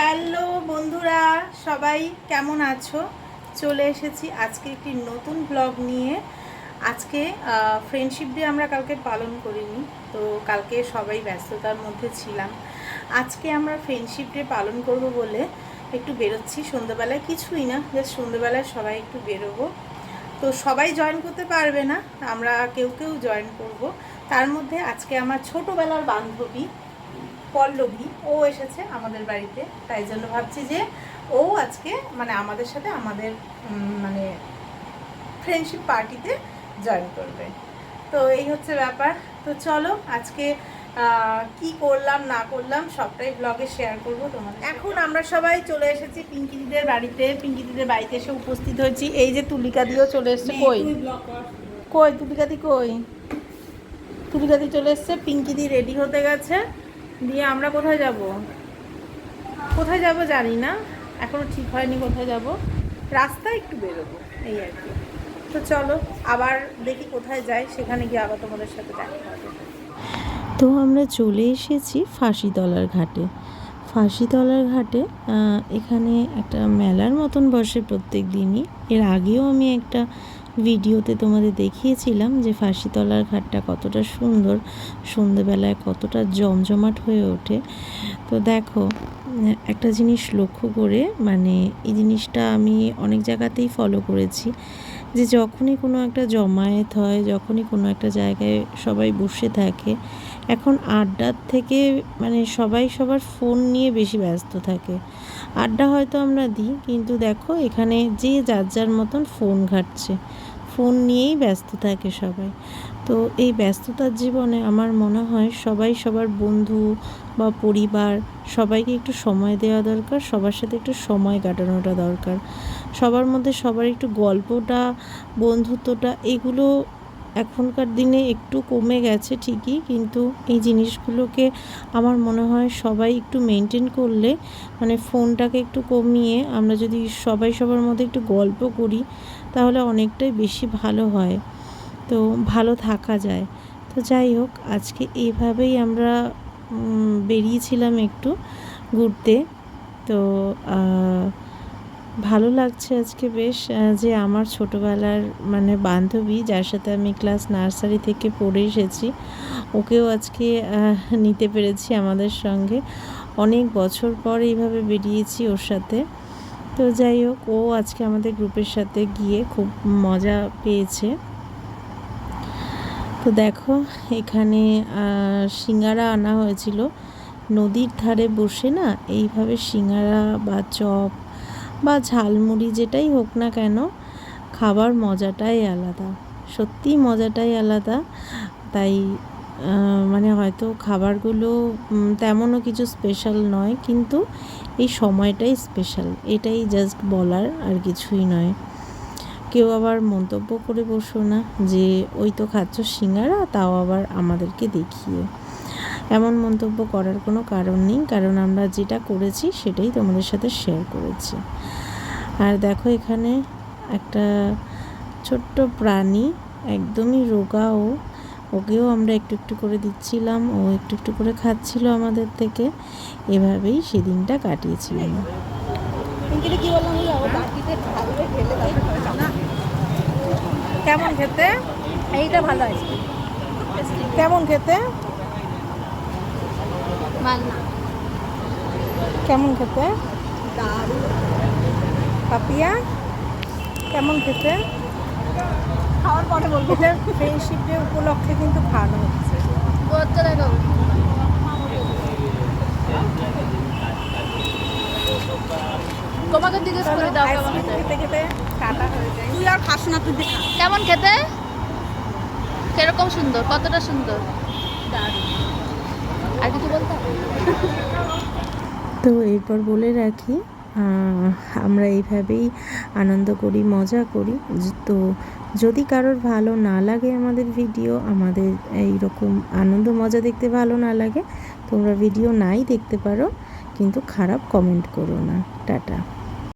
Hello বন্ধুরা, সবাই কেমন আছো? চলে এসেছি আজকে একটি নতুন ব্লগ নিয়ে। আজকে ফ্রেন্ডশিপ ডে আমরা কালকে পালন করিনি, তো কালকে সবাই ব্যস্ততার মধ্যে ছিলাম। আজকে আমরা ফ্রেন্ডশিপ ডে পালন করব বলে একটু বেরোচ্ছি সন্ধ্যেবেলায়। কিছুই না জাস্ট সন্ধ্যেবেলায় সবাই একটু বেরোবো। তো সবাই জয়েন করতে পারবে না, আমরা কেউ কেউ জয়েন করব। তার মধ্যে আজকে আমার ছোটোবেলার বান্ধবী পল্লবী ও এসেছে আমাদের বাড়িতে। তাই জন্য ভাবছি যে ও আজকে মানে আমাদের সাথে আমাদের মানে ফ্রেন্ডশিপ পার্টিতে জয়েন করবে। তো এই হচ্ছে ব্যাপার। তো চলো আজকে কি করলাম না করলাম সবটাই ব্লগে শেয়ার করব তোমাদের এখন আমরা সবাই চলে এসেছি পিঙ্কি দিদের বাড়িতে। পিঙ্কি দিদের বাড়িতে এসে উপস্থিত হয়েছি। এই যে তুলিকা দিও চলে এসছে কই? কই তুলিকাদি কই? তুলিকাদি চলে এসছে। পিঙ্কিদি রেডি হতে গেছে। দিয়ে আমরা কোথায় যাব? কোথায় যাব জানি না। এখনও ঠিক হয়নি কোথায় যাব। রাস্তায় একটু বেরোবো, এই আর কি। তো চলো, আবার দেখি কোথায় যাই, সেখানে গিয়ে আবার তোমাদের সাথে দেখা হবে। তো আমরা চলে এসেছি ফাঁসিতলার ঘাটে। ফাঁসিতলার ঘাটে এখানে একটা মেলার মতন বসে প্রত্যেক দিনই। এর আগেও আমি একটা ভিডিওতে তোমাদের দেখিয়েছিলাম যে ফাঁসিতলার ঘাটটা কতটা সুন্দর, সন্ধেবেলায় কতটা জমজমাট হয়ে ওঠে। তো দেখো, একটা জিনিস লক্ষ্য করে মানে এই জিনিসটা আমি অনেক জায়গাতেই ফলো করেছি, যে যখনই কোনো একটা জমায়েত হয়, যখনই কোনো একটা জায়গায় সবাই বসে থাকে এখন আড্ডার থেকে মানে সবাই সবার ফোন নিয়ে বেশি ব্যস্ত থাকে। আড্ডা হয়তো আমরা দিই, কিন্তু দেখো এখানে যে যার যার মতন ফোন ঘাটছে। ফোন নিয়েই ব্যস্ত থাকে সবাই। তো এই ব্যস্ততার জীবনে আমার মনে হয় সবাই সবার বন্ধু বা পরিবার, সবাইকে একটু সময় দেওয়া দরকার, সবার সাথে একটু সময় কাটানোটা দরকার। সবার মধ্যে সবার একটু গল্পটা, বন্ধুত্বটা, এগুলো এখনকার দিনে একটু কমে গেছে ঠিকই, কিন্তু এই জিনিসগুলোকে আমার মনে হয় সবাই একটু মেনটেন করলে মানে ফোনটাকে একটু কমিয়ে আমরা যদি সবাই সবার মধ্যে একটু গল্প করি, তাহলে অনেকটাই বেশি ভালো হয়। তো ভালো থাকা যায়। তো যাই হোক, আজকে এইভাবেই আমরা বেরিয়েছিলাম একটু ঘুরতে। তো ভালো লাগছে আজকে বেশ যে আমার ছোটোবেলার মানে বান্ধবী যার সাথে আমি ক্লাস নার্সারি থেকে পড়ে এসেছি, ওকেও আজকে নিতে পেরেছি আমাদের সঙ্গে। অনেক বছর পর এইভাবে বেরিয়েছি ওর সাথে। তো যাই হোক, ও আজকে আমাদের গ্রুপের সাথে গিয়ে খুব মজা পেয়েছে। তো দেখো, এখানে সিঙ্গারা আনা হয়েছিল। নদীর ধারে বসে না, এইভাবে সিঙ্গারা বা চপ বা ঝালমুড়ি যেটাই হোক না কেন, খাবার মজাটাই আলাদা। সত্যিই মজাটাই আলাদা। তাই মানে হয়তো খাবারগুলো তেমনও কিছু স্পেশাল নয়, কিন্তু এই সময়টাই স্পেশাল এটাই জাস্ট বলার আর কিছুই নয়। কেউ আবার মন্তব্য করে বসো না যে, ওই তো খাচ্ছ সিঙ্গারা, তাও আবার আমাদেরকে দেখিয়ে। এমন মন্তব্য করার কোনো কারণ নেই কারণ আমরা যেটা করেছি সেটাই তোমাদের সাথে শেয়ার করেছি। আর দেখো এখানে একটা ছোট্ট প্রাণী একদমই রোগা ও ওকেও আমরা একটু একটু করে দিচ্ছিলাম ও একটু একটু করে খাচ্ছিল আমাদের থেকে এভাবেই সেদিনটা কাটিয়েছিলাম। কেমন খেতে? এইটা ভালো আছে কেমন খেতে? কেমন খেতে? পাপিয়া কেমন খেতে? খাওয়ার পরে বলব। এটা ফ্রেন্ডশিপ ডে উপলক্ষে কিন্তু খাওয়ানো হচ্ছে। তোমাকে জিজ্ঞেস করে দাও কেমন খেতে খেতে খেতে কাটা হয়ে যায়। তুই আর খাস না তুই কেমন খেতে? কীরকম সুন্দর? কতটা সুন্দর? তো এরপর বলে রাখি আমরা এইভাবেই আনন্দ করি, মজা করি। তো যদি কারোর ভালো না লাগে আমাদের ভিডিও, আমাদের এই রকম আনন্দ, মজা দেখতে ভালো না লাগে, তোমরা ভিডিও নাই দেখতে পারো, কিন্তু খারাপ কমেন্ট করো না। টাটা।